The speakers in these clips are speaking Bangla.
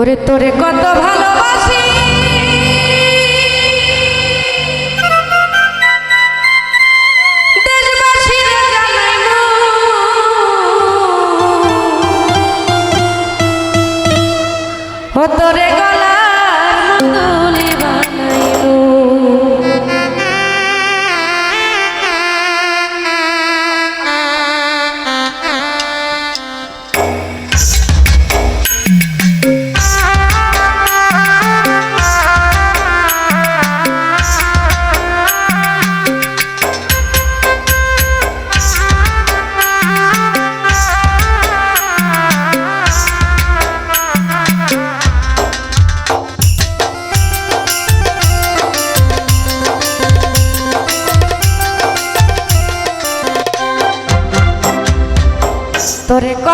ওরে তোরে কত ভালোবাসি।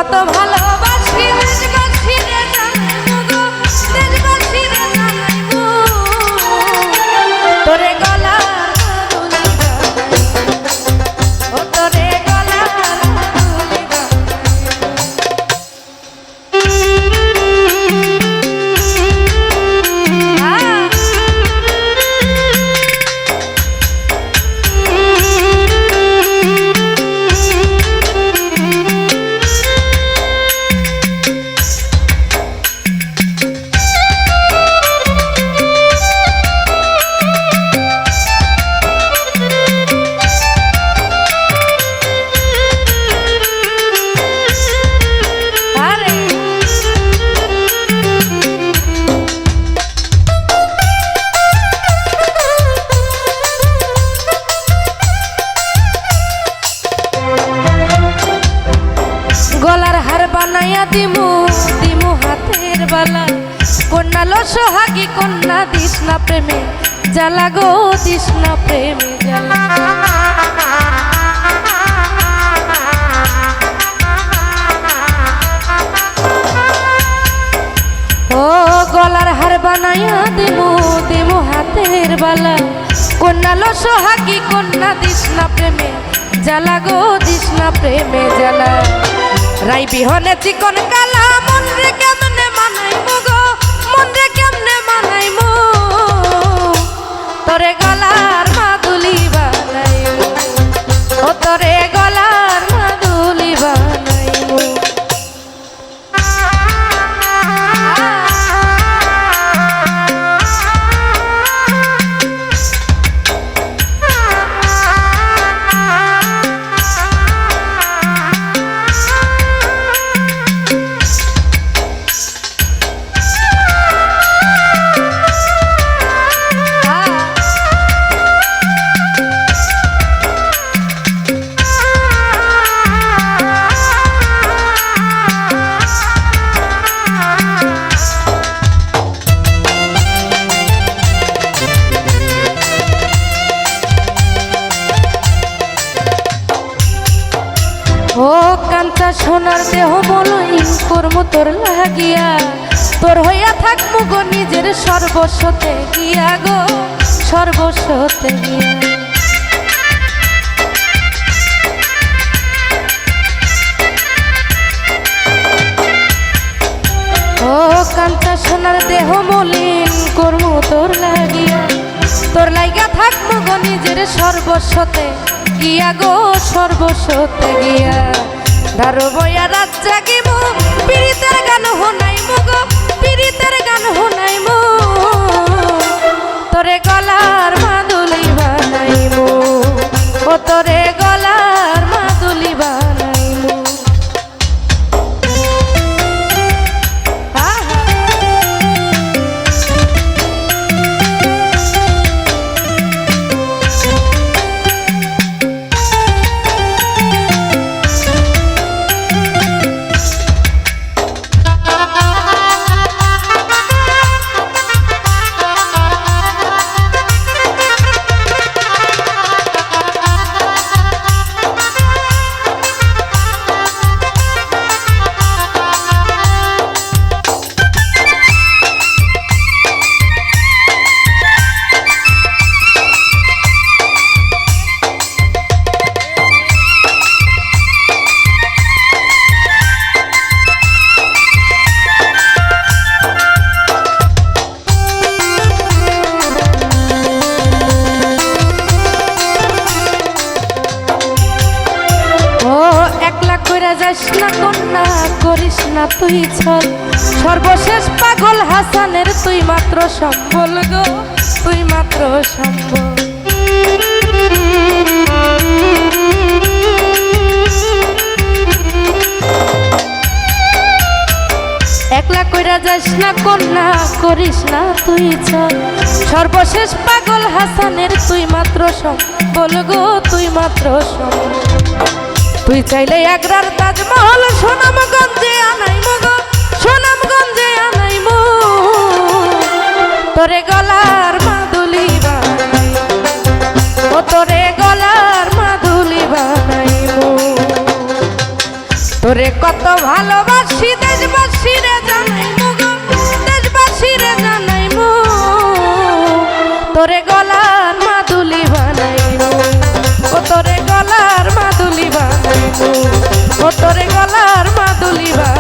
কত ভালোবাসি সোহাগী কন্যা দিস না প্রেমে জ্বালা গো দিস না প্রেমে জ্বালা। ও গলার হার বানাইয়া দিমু দিমু হাতের বালা। কন্যা লো সোহাগী কন্যা দিস না প্রেমে জ্বালা গো দিস না প্রেমে জ্বালা। রাই বিহনে চিকন কালা, মন রে কেমনে মানাইমু গো? মন রে মানাইমু তোরে গলার কান্তা সোনার দেহ বলই কর্ম তোর লাগিয়া। তোর হইয়া থাকব গো নিজের সর্বস্বতে গিয়া গো, সর্বস্বতে গিয়া। ও কান্তা সোনার দেহ মলিন কর্ম তোর লাগিয়া। তোর লাইগা থাকব গো নিজের সর্বস্বতে গিয়া গো, সর্বস্বতে গিয়া। দারো বইয়া রাত জাগিব পীড়িতের গান হো নাই পীড়িতের তুই ছল। সর্বশেষ পাগল হাসানের তুই মাত্র সম্বল গো, তুই মাত্র সম্বল। একলা কইরা যাস না, কন্যা করিস না তুই চল সর্বশেষ পাগল হাসানের তুই মাত্র সম্বল গো, তুই মাত্র সম্বল। তুই চাইলে একরার তাজমহল সোনামগঞ্জে আনাই মগ সোনামগঞ্জে আনাই তোরে গলার তোরে গলার মাদুলি বানাইবো